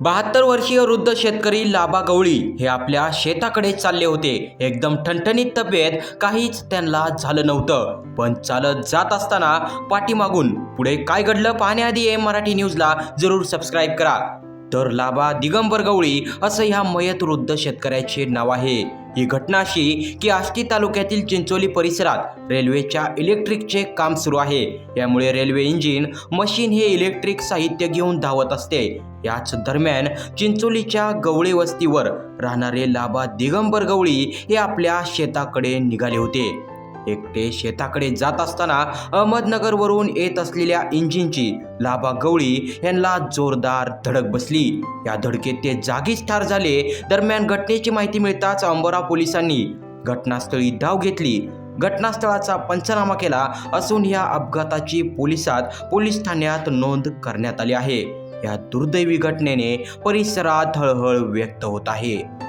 बहात्तर वर्षीय वृद्ध शेतकरी लाबा गवळी हे आपल्या शेताकडे चालले होते. एकदम ठणठणीत तब्येत काहीच त्यांना झालं नव्हतं. पण चालत जात असताना पाठीमागून पुढे काय घडलं पाहण्याआधी एम मराठी न्यूजला जरूर सबस्क्राईब करा. तर लाबा दिगंबर गवळी असं ह्या मयत वृद्ध शेतकऱ्याचे नाव आहे. ही घटना अशी की आष्टी तालुक्यातील चिंचोली परिसरात रेल्वेच्या इलेक्ट्रिकचे काम सुरू आहे. यामुळे रेल्वे इंजिन मशीन हे इलेक्ट्रिक साहित्य घेऊन धावत असते. याच दरम्यान चिंचोलीच्या गवळी वस्तीवर राहणारे लाबा दिगंबर गवळी हे आपल्या शेताकडे निघाले होते. एकटे शेताकडे जात असताना अहमदनगरवरून येत असलेल्या इंजिनची लाबा गवळी यांना जोरदार धडक बसली. या धडकेत ते जागीच ठार झाले. दरम्यान घटनेची माहिती मिळताच अंबोरा पोलिसांनी घटनास्थळी धाव घेतली. घटनास्थळाचा पंचनामा केला असून या अपघाताची पोलिसात पोलीस ठाण्यात नोंद करण्यात आली आहे. या दुर्दैवी घटनेने परिसरात हळहळ व्यक्त होत आहे.